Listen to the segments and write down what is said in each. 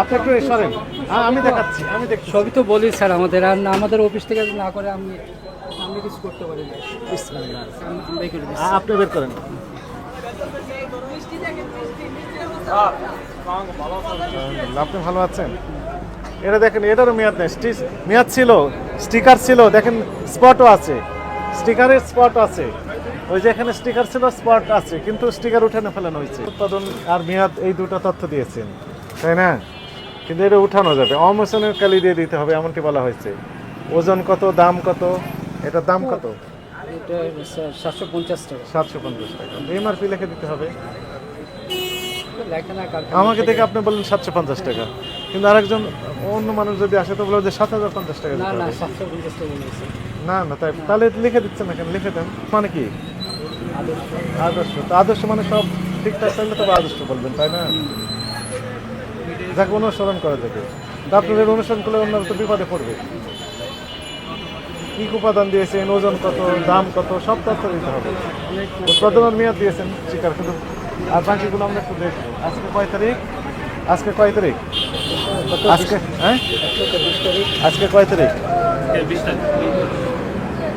আপনি একটু সরেন। হ্যাঁ, আমি দেখাচ্ছি আমি দেখছি। সবই তো বলি স্যার আমাদের আর আমাদের অফিস থেকে না করে আমি আমি কিছু করতে পারি না। করে আপনি বের করেন। আপনি ভালো আছেন? এটা দেখেন এটারও মেয়াদ নেই। মেয়াদ ছিল স্টিকার ছিল দেখেন স্পটও আছে। স্টিকারের স্পট আছে। ওই যে এখানে স্টিকার ছিল স্পট আছে কিন্তু স্টিকার উঠানো ফেলানো হয়েছে। উৎপাদন আর মেয়াদ এই দুটো তথ্য দিয়েছেন। তাই না? কিন্তু এটা উঠানো যাবে। অমোশনের কালি দিয়ে দিতে হবে এমনটি বলা হয়েছে। ওজন কত দাম কত এটার দাম কত? সাতশো পঞ্চাশ টাকা। সাতশো পঞ্চাশ টাকা। এমআরপি লিখে দিতে হবে। আমাকে দেখে আপনি বললেন সাতশো পঞ্চাশ টাকা। কিন্তু আরেকজন অন্য মানুষ যদি আসে তো বলব যে সাত হাজার পঞ্চাশ টাকা না না তাই তাহলে লিখে দিচ্ছেন না কেন? লিখে দেন। মানে কি? আদর্শ। আদর্শ। তো আদর্শ মানে সব ঠিকঠাক থাকলে তবে আদর্শ বলবেন তাই না? যাকে অনুসরণ করা যাবে আপনাদের অনুসরণ করলে অন্যরা তো বিপদে পড়বে। কি উপাদান দিয়েছেন, ওজন কত, দাম কত, সব তথ্য দিতে হবে। উৎপাদনের মেয়াদ দিয়েছেন শিকার কিন্তু আর বাকিগুলো আমরা একটু দেখব। আজকে কয় তারিখ? আজকে কয় তারিখ? আজকে হ্যাঁ? আজকে কয় তারিখ?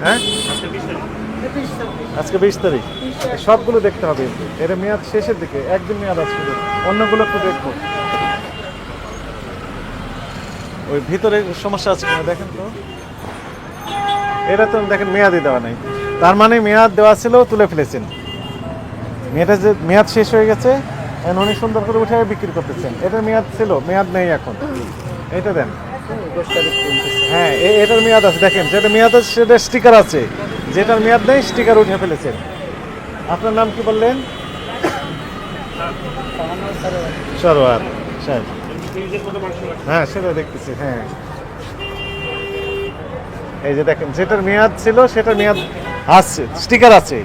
হ্যাঁ? আজকে বিশ তারিখ। সবগুলো দেখতে হবে। এটা মেয়াদ শেষের দিকে, একদিন মেয়াদ শুধু। অন্যগুলো একটু দেখব। ওই ভিতরে সমস্যা আছে কিনা দেখেন তো। এটা তো দেখেন মেয়াদই দেওয়া নাই। তার মানে মেয়াদ দেওয়া ছিল, তুলে ফেলেছেন। মেয়েটা যে মেয়াদ শেষ হয়ে গেছে, এখন উনি সুন্দর করে উঠে বিক্রি করতেছেন। এটার মেয়াদ ছিল, মেয়াদ নেই এখন। এটা দেন। হ্যাঁ এটার মেয়াদ আছে। দেখেন, যেটা মেয়াদ আছে, সেটা স্টিকার আছে। যেটার মেয়াদ নেই স্টিকার উঠে ফেলেছেন। আপনার নাম কি বললেন? সরোয়ার। সাহেব হ্যাঁ সেটা দেখতেছি হ্যাঁ। এই যে দেখেন যেটার মেয়াদ ছিল সেটার মেয়াদ আছে স্টিকার আছে।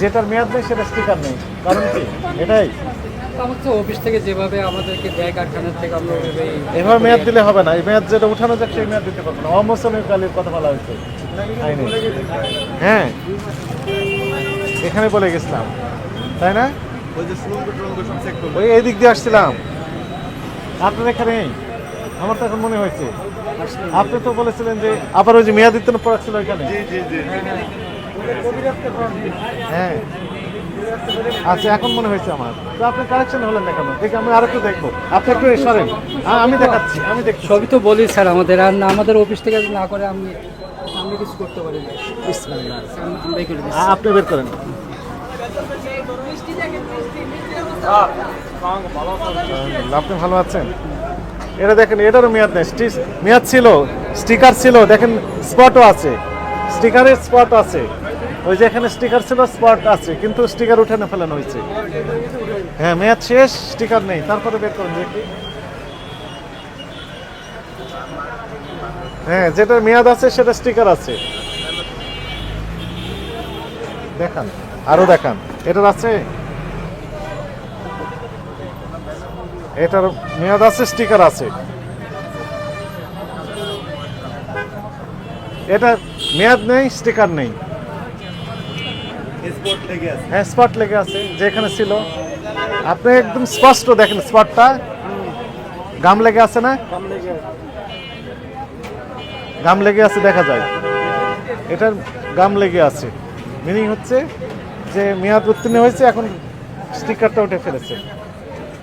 যেটার মেয়াদ নেই সেটা স্টিকার নেই। কারণ কি? এটাই। অফিস থেকে যেভাবে আমাদেরকে দেয় কারখানার থেকে আমরা এভাবে মেয়াদ দিলে হবে না। এই মেয়াদ যেটা উঠানো যাচ্ছে সেই মেয়াদ দিতে পারব না। কালের কথা বলা হয়েছে। হ্যাঁ। এখানে বলে গেছিলাম। তাই না? ওই এই দিক দিয়ে আসছিলাম। আপনার এখানে? আমার তো এখন মনে হয়েছে। আপনি তো বলেছিলেন যে আবার ওই যে মেয়াদিত্ব পড়া ছিল ওইখানে হ্যাঁ। আচ্ছা এখন মনে হয়েছে আমার। তো আপনি কারেকশন হলেন না কেন? দেখি আমি আরেকটু দেখব। আপনি একটু সরেন। আমি দেখাচ্ছি আমি দেখছি সবই তো বলি স্যার আমাদের আর না আমাদের অফিস থেকে না করে আমি আমি কিছু করতে পারি না। করে আপনি বের করেন। আপনি ভালো আছেন? এটা দেখেন, এটারও মেয়াদ নেই। মেয়াদ ছিল, স্টিকার ছিল, দেখেন, স্পটও আছে। স্টিকারের স্পট আছে। ওই যে এখানে স্টিকার ছিল, স্পট আছে, কিন্তু স্টিকার উঠে না ফেলানো হয়েছে। হ্যাঁ মেয়াদ শেষ, স্টিকার নেই। তারপরে বের করুন, দেখি। হ্যাঁ যেটার মেয়াদ আছে, সেটা স্টিকার আছে। দেখান আরও দেখান। এটার আছে? এটার মেয়াদ আছে স্টিকার আছে। এটা মেয়াদ নেই স্টিকার নেই। হ্যাঁ স্পট লেগে আছে যেখানে ছিল। আপনি একদম স্পষ্ট দেখেন স্পটটা গাম লেগে আছে না? গাম লেগে আছে। দেখা যায়। এটার গাম লেগে আছে। মিনিং হচ্ছে যে মেয়াদ উত্তীর্ণ হয়েছে এখন স্টিকারটা উঠে ফেলেছে।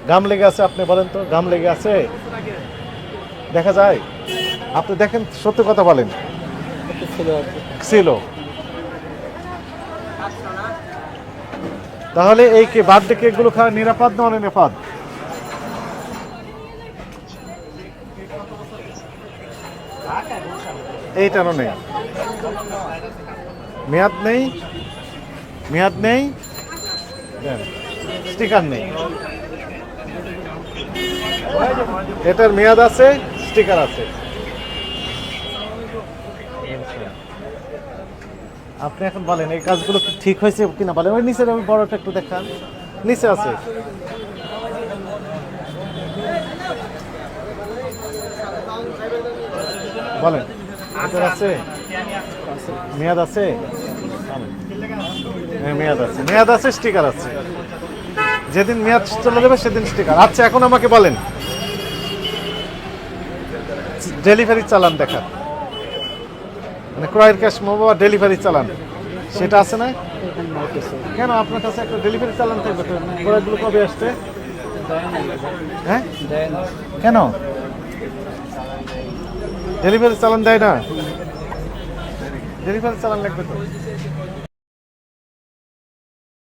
গাম লেগে আছে, আপনি বলেন তো, গাম লেগে আছে? দেখা যায়। আপনি দেখেন, সত্য কথা বলেন। ছিল। তাহলে এই কে বার্থডে কেকগুলো খাওয়া নিরাপদ না অনিরাপদ? এইটারও নেই। মেয়াদ নেই? মেয়াদ নেই? স্টিকার নেই। এটার মেয়াদ আছে স্টিকার আছে। আপনি এখন বলেন এই কাজগুলো ঠিক হয়েছে কিনা? বলেন ওই নিচের আমি বড়টা একটু দেখান। নিচে আছে। বলেন এটার আছে? মেয়াদ আছে? হ্যাঁ, মেয়াদ আছে। মেয়াদ আছে স্টিকার আছে। যেদিন মেয়াদ চলে যাবে সেদিন স্টিকার আচ্ছা এখন আমাকে বলেন। ডেলিভারি চালান দেখান মানে ক্রয়ের ক্যাশ মোমো বা ডেলিভারি চালান। সেটা আছে না? কেন আপনার কাছে একটা ডেলিভারি চালান থাকবে? প্রোডাক্টগুলো কবে আসছে? হ্যাঁ? কেন? ডেলিভারি চালান দেয় না। ডেলিভারি চালান লাগবে তো।